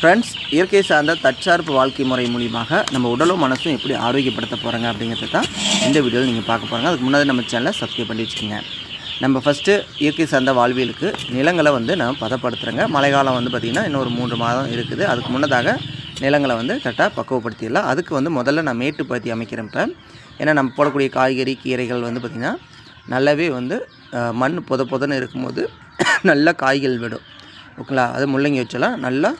Friends இயற்கை சார்ந்த தற்சார்பு வாழ்க்கை முறை மூலியமாக நம்ம உடலும் மனசும் எப்படி ஆரோக்கியப்படுத்த போகிறாங்க அப்படிங்கிறது தான் இந்த வீடியோவில் நீங்கள் பார்க்க போகிறாங்க அதுக்கு முன்னாடி நம்ம சேனலை சப்ஸ்கிரைப் பண்ணி வச்சுக்கோங்க. நம்ம ஃபஸ்ட்டு இயற்கை சார்ந்த வாழ்வியலுக்கு நிலங்களை வந்து நான் பதப்படுத்துகிறோங்க மழைக்காலம் வந்து பார்த்திங்கன்னா இன்னும் ஒரு மூன்று மாதம் இருக்குது. அதுக்கு முன்னதாக நிலங்களை வந்து கரெக்டாக பக்குவப்படுத்திடலாம். அதுக்கு வந்து முதல்ல நான் மேட்டுப்படுத்தி அமைக்கிறேன் இப்போ. ஏன்னா நம்ம போடக்கூடிய காய்கறி கீரைகள் வந்து பார்த்திங்கன்னா நல்லாவே வந்து மண் பொத பொதன்னு இருக்கும்போது நல்ல காய்கள் விடும். ஓகேங்களா? அது முள்ளங்கி வச்செல்லாம் நல்லா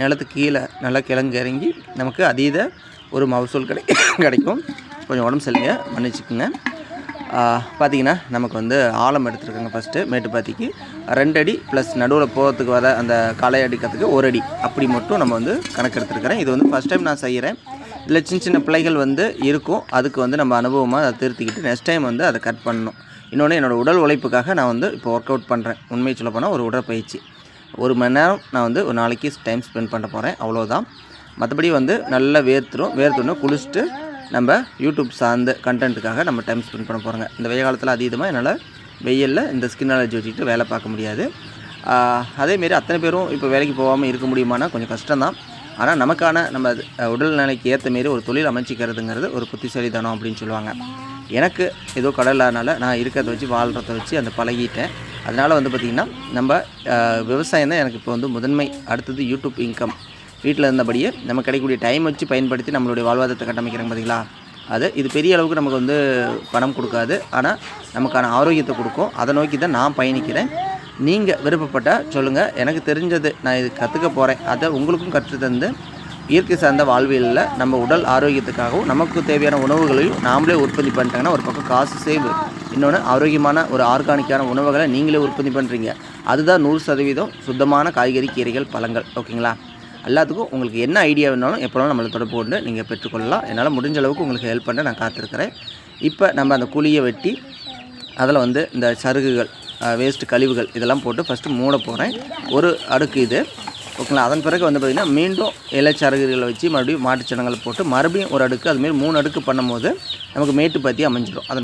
நிலத்துக்கு கீழே நல்லா கிழங்கு இறங்கி நமக்கு அதீத ஒரு மகசூல் கிடை கிடைக்கும். கொஞ்சம் உடம்பு சரியில்லைங்க மன்னிச்சுக்குங்க. பார்த்தீங்கன்னா நமக்கு வந்து ஆழம் எடுத்துருக்காங்க ஃபஸ்ட்டு மேட்டுப்பாத்திக்கு. ரெண்டு அடி ப்ளஸ் நடுவில் போகிறதுக்கு வர அந்த களை அடிக்கிறதுக்கு ஒரு அடி அப்படி மட்டும் நம்ம வந்து கணக்கு எடுத்துருக்கிறேன். இது வந்து ஃபஸ்ட் டைம் நான் செய்கிறேன் இல்லை சின்ன சின்ன பிள்ளைகள் வந்து இருக்கும். அதுக்கு வந்து நம்ம அனுபவமாக அதை திருத்திக்கிட்டு நெக்ஸ்ட் டைம் வந்து அதை கட் பண்ணணும். இன்னொன்று என்னோடய உடல் உழைப்புக்காக நான் வந்து இப்போ ஒர்க் அவுட் பண்ணுறேன் உண்மையை சொல்ல போனால் ஒரு உடற்பயிற்சி. ஒரு மணி நேரம் நான் வந்து ஒரு நாளைக்கு டைம் ஸ்பெண்ட் பண்ண போகிறேன் அவ்வளோதான் மற்றபடி வந்து நல்லா வேர்த்துடும் வேர்த்துன்னு குளிச்சுட்டு நம்ம யூடியூப் சார்ந்த கண்டென்ட்டுக்காக நம்ம டைம் ஸ்பெண்ட் பண்ண போகிறோங்க இந்த வெயில் காலத்தில் அதீதமாக என்னால் வெயிலில் இந்த ஸ்கின் அலர்ஜி வச்சுக்கிட்டு வேலை பார்க்க முடியாது. அதேமாரி அத்தனை பேரும் இப்போ வேலைக்கு போகாமல் இருக்க முடியுமானா கொஞ்சம் கஷ்டம்தான். ஆனால் நமக்கான நம்ம அது, அஹ், உடல்நிலைக்கு ஏற்ற மாரி ஒரு தொழில் அமைச்சிக்கிறதுங்கிறது ஒரு புத்திசாலித்தனம் அப்படின்னு சொல்லுவாங்க. எனக்கு ஏதோ கடலானால நான் இருக்கிறத வச்சு வாழ்கிறத வச்சு அந்த பழகிட்டேன். அதனால் வந்து பார்த்திங்கன்னா நம்ம விவசாயம் தான் எனக்கு இப்போ வந்து முதன்மை அடுத்தது யூடியூப் இன்கம். வீட்டில் இருந்தபடியே நம்ம கிடைக்கக்கூடிய டைம் வச்சு பயன்படுத்தி நம்மளுடைய வாழ்வாதாரத்தை கட்டமைக்கிறாங்க பார்த்தீங்களா அது இது பெரிய அளவுக்கு நமக்கு வந்து பணம் கொடுக்காது. ஆனால் நமக்கான ஆரோக்கியத்தை கொடுக்கும். அதை நோக்கி தான் நான் பயணிக்கிறேன். நீங்கள் விருப்பப்பட்டால் சொல்லுங்கள் எனக்கு தெரிஞ்சது நான் இது கற்றுக்க போகிறேன் அதை உங்களுக்கும் கற்றுத்தந்து இயற்கை சார்ந்த வாழ்வியலில் நம்ம உடல் ஆரோக்கியத்துக்காகவும் நமக்கு தேவையான உணவுகளையும் நாமளே உற்பத்தி பண்ணிட்டாங்கன்னா ஒரு பக்கம் காசு சேவ். இன்னொன்று ஆரோக்கியமான ஒரு ஆர்கானிக்கான உணவுகளை நீங்களே உற்பத்தி பண்ணுறீங்க அதுதான் நூறு சதவீதம் சுத்தமான காய்கறி கீரைகள் பழங்கள். ஓகேங்களா? எல்லாத்துக்கும் உங்களுக்கு என்ன ஐடியா வேணாலும் எப்போனாலும் நம்மளை தொடர்பு கொண்டு நீங்கள் பெற்றுக்கொள்ளலாம். என்னால் முடிஞ்ச அளவுக்கு உங்களுக்கு ஹெல்ப் பண்ண நான் காத்திருக்கிறேன். இப்போ நம்ம அந்த குழியை வெட்டி அதில் வந்து இந்த சருகுகள் வேஸ்ட்டு கழிவுகள் இதெல்லாம் போட்டு ஃபஸ்ட்டு மூட போகிறேன் ஒரு அடுக்கு இது. ஓகேங்களா? அதன் பிறகு வந்து பார்த்திங்கன்னா மீண்டும் இலைச்சருகுகளை வச்சு மறுபடியும் மாட்டுச்சனங்களை போட்டு மறுபடியும் ஒரு அடுக்கு அதுமாரி மூணு அடுக்கு பண்ணும்போது நமக்கு மேட்டு பற்றி அமைஞ்சிடும். அதன்